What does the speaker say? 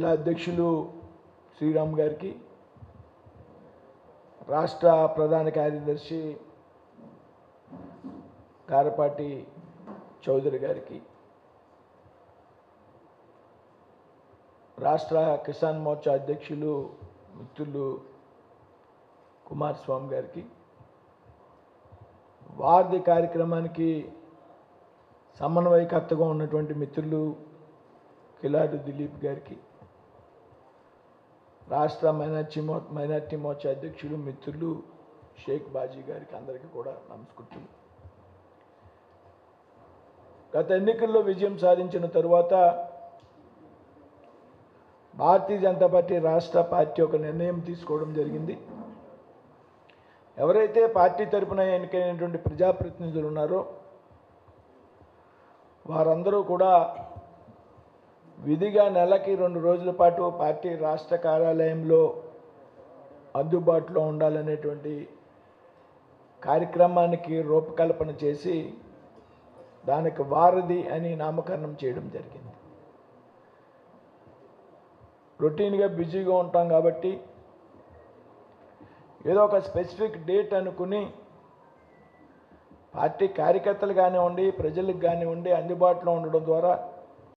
జిల్లా అధ్యక్షులు శ్రీరామ్ గారికి రాష్ట్ర ప్రధాన కార్యదర్శి కారపాటి చౌదరి గారికి రాష్ట్ర కిసాన్ మోర్చా అధ్యక్షులు మిత్రులు కుమారస్వామి గారికి వార్ది కార్యక్రమానికి సమన్వయకర్తగా ఉన్నటువంటి మిత్రులు కిలాడు దిలీప్ గారికి రాష్ట్ర మైనార్టీ మో మైనార్టీ మోర్చా అధ్యక్షులు మిత్రులు షేక్ బాజీ గారికి అందరికీ కూడా నమస్కృతులు. గత ఎన్నికల్లో విజయం సాధించిన తరువాత భారతీయ జనతా పార్టీ రాష్ట్ర పార్టీ ఒక నిర్ణయం తీసుకోవడం జరిగింది. ఎవరైతే పార్టీ తరపున ఎన్నికైనటువంటి ప్రజాప్రతినిధులు ఉన్నారో వారందరూ కూడా విధిగా నెలకి రెండు రోజుల పాటు పార్టీ రాష్ట్ర కార్యాలయంలో అందుబాటులో ఉండాలనేటువంటి కార్యక్రమానికి రూపకల్పన చేసి దానికి వారధి అని నామకరణం చేయడం జరిగింది. రొటీన్గా బిజీగా ఉంటాం కాబట్టి ఏదో ఒక స్పెసిఫిక్ డేట్ అనుకుని పార్టీ కార్యకర్తలు కానివ్వండి ప్రజలకు కానివ్వండి అందుబాటులో ఉండడం ద్వారా